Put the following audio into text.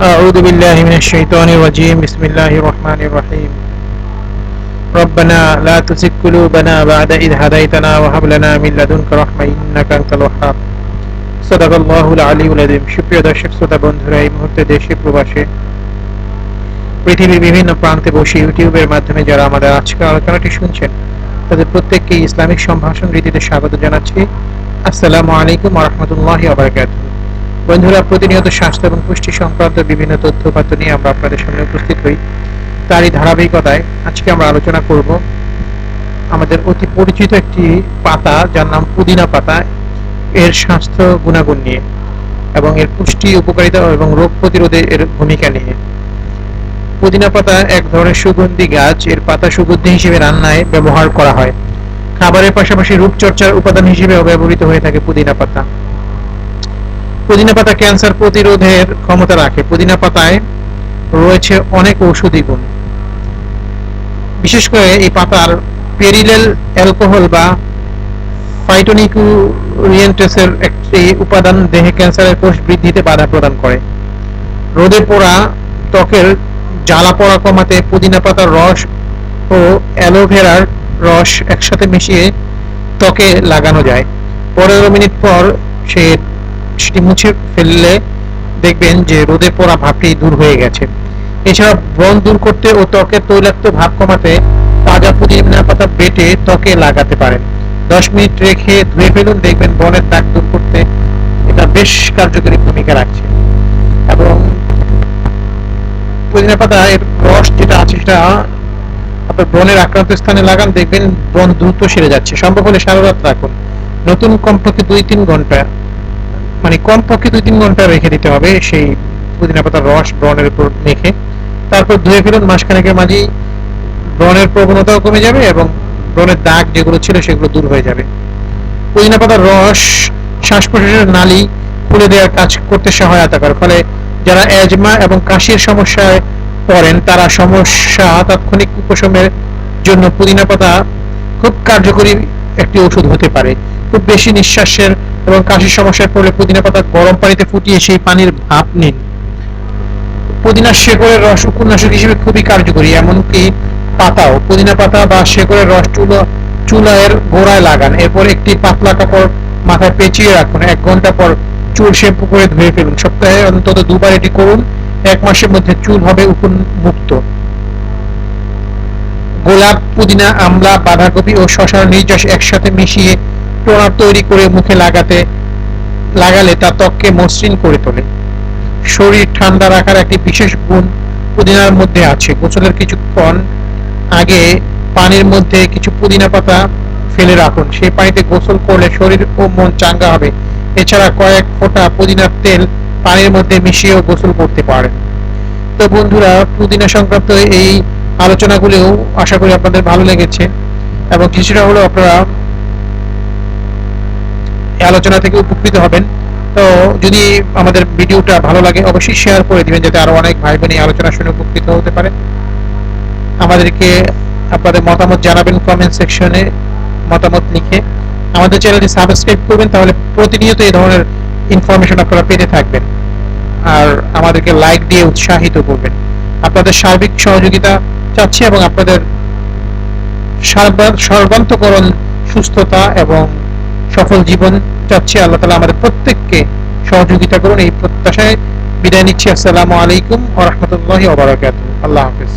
أعوذ بالله من الشيطان الرجيم بسم الله الرحمن الرحيم ربنا لا تزغ قلوبنا بعد إذ هديتنا وهب لنا من لدنك رحمة إنك أنت الوهاب صدق الله العلي العظيم সুপ্রিয় দর্শক শ্রোতা বন্ধুরা এই মুহূর্তে দেশে প্রবাসে পৃথিবীর বিভিন্ন প্রান্তে বসে ইউটিউবের মাধ্যমে যারা আমাদের আজকের আলোচনাটি শুনছেন তাদের প্রত্যেককে ইসলামিক সম্ভাষণ রীতিতে স্বাগত জানাচ্ছি আসসালামু আলাইকুম রহমতুল্লাহ আবরকাত বন্ধুরা, প্রতিনিয়ত স্বাস্থ্য এবং পুষ্টি সংক্রান্ত বিভিন্ন তথ্য উপাত্ত নিয়ে আমরা আপনাদের সামনে উপস্থিত হই। তারই ধারাবাহিকতায় আজকে আমরা আলোচনা করব আমাদের অতি পরিচিত একটি পাতা, যার নাম পুদিনা পাতা। এর স্বাস্থ্য গুণাগুণ নিয়ে এবং এর পুষ্টি, উপকারিতা এবং রোগ প্রতিরোধে এর ভূমিকা নিয়ে। পুদিনা পাতা এক ধরনের সুগন্ধি গাছ। এর পাতা সুগন্ধি হিসেবে রান্নায় ব্যবহার করা হয়। খাবারের পাশাপাশি রূপচর্চার উপাদান হিসেবেও ব্যবহৃত হয়ে থাকে পুদিনা পাতা। পুদিনা পাতা ক্যান্সার প্রতিরোধের ক্ষমতা রাখে। পুদিনা পাতায় রয়েছে অনেক ঔষধি গুণ। বিশেষ করে এই পাতার পেরিলেল অ্যালকোহল বা ফাইটোনিকুরিয়েন্টেসের একটি উপাদান দেহে ক্যান্সারের কোষ বৃদ্ধিতে বাধা প্রদান করে। রোদে পোড়া ত্বকের জ্বালা পোড়া কমাতে পুদিনা পাতার রস ও অ্যালোভেরার রস একসাথে মিশিয়ে ত্বকে লাগানো যায়। পনেরো মিনিট পর সে সেটি মুছে ফেললে দেখবেন যে রোদে পোড়া ভাবটি দূর হয়ে গেছে। এছাড়া ব্রণ দূর করতে ও ত্বকের তৈলাক্ত ভাব কমাতে তাজা পুদিনা পাতা বেটে ত্বকে লাগাতে পারেন। দশ মিনিট রেখে ধুয়ে ফেলুন, দেখবেন ব্রণের দাগ দূর করতে এটা বেশ কার্যকরী ভূমিকা রাখছে। এবং পুদিনা পাতা এর রস যেটা আছে সেটা আপনার ব্রণের আক্রান্ত স্থানে লাগান, দেখবেন ব্রণ দ্রুত সেরে যাচ্ছে। সম্ভব হলে সারা রাত রাখুন। নতুন কমপক্ষে দুই তিন ঘণ্টা মানে কমপক্ষে দুই তিন ঘণ্টা রেখে দিতে হবে সেই পুদিনা পাতার রস ব্রণের উপর মেখে। তারপর ধুয়ে ফেলুন মাসখানেকের মাঝেই। ব্রণের প্রবণতাও কমে যাবে এবং ব্রণের দাগ যেগুলো ছিল সেগুলো দূর হয়ে যাবে। পুদিনা পাতার রস শ্বাস প্রশ্বাসের নালী খুলে দেওয়ার কাজ করতে সহায়তা করে। ফলে যারা অ্যাজমা এবং কাশির সমস্যায় পড়েন, তারা সমস্যা, তাৎক্ষণিক উপশমের জন্য পুদিনা পাতা খুব কার্যকরী একটি ওষুধ হতে পারে। খুব বেশি নিঃশ্বাসের এবং কাশির সমস্যায় পড়লে পুদিনা পাতা গরম পানিতে ফুটিয়ে সেই পানির ভাপ নিন। পুদিনার শেকড়ের রস উপন্যাসক হিসেবে খুবই কার্যকরী, এমনকি পাতাও। পুদিনা পাতা বা শেকড়ের রস চুলো, চুলায়ের গোড়ায় লাগান, এরপর একটি পাতলা কাপড় মাথায় পেঁচিয়ে রাখুন। এক ঘণ্টা পর চুল শ্যাম্পু করে ধুয়ে ফেলুন। সপ্তাহে অন্তত দুবার এটি করুন। এক মাসের মধ্যে চুল হবে মুক্ত গোলাপ, পুদিনা, আমলা, বাঁধাকপি ও শশার নির্যাস একসাথে মিশিয়ে টোনার তৈরি করে মুখে লাগাতে, লাগালে তা ত্বককে মসৃণ করে তোলে। শরীর ঠান্ডা রাখার একটি বিশেষ গুণ পুদিনার মধ্যে আছে। গোসলের কিছুক্ষণ আগে পানির মধ্যে কিছু পুদিনা পাতা ফেলে রাখুন। সেই পানিতে গোসল করলে শরীর ও মন চাঙ্গা হবে। এছাড়া কয়েক ফোঁটা পুদিনার তেল পানির মধ্যে মিশিয়েও গোসল করতে পারেন। তো বন্ধুরা, পুদিনা সংক্রান্ত এই আলোচনাগুলিও আশা করি আপনাদের ভালো লেগেছে। এবং কিছুটা হলেও আপনারা এই আলোচনা থেকে উপকৃত হবেন। তো যদি আমাদের ভিডিওটা ভালো লাগে, অবশ্যই শেয়ার করে দিবেন, যাতে আরও অনেক ভাই বোন এই আলোচনা শুনে উপকৃত হতে পারে। আমাদেরকে আপনাদের মতামত জানাবেন কমেন্ট সেকশনে মতামত লিখে। আমাদের চ্যানেলটি সাবস্ক্রাইব করবেন, তাহলে প্রতিনিয়ত এই ধরনের ইনফরমেশন আপনারা পেতে থাকবেন। আর আমাদেরকে লাইক দিয়ে উৎসাহিত করবেন। আপনাদের সার্বিক সহযোগিতা চাচ্ছি এবং আপনাদের সর্বান্তকরণ সুস্থতা এবং সফল জীবন চাচ্ছি, আল্লাহ তালা আমাদের প্রত্যেককে সহযোগিতা করুন। এই প্রত্যাশায় বিদায় নিচ্ছি। আসসালামু আলাইকুম ও রহমতুল্লাহ আল্লাহ হাফিজ।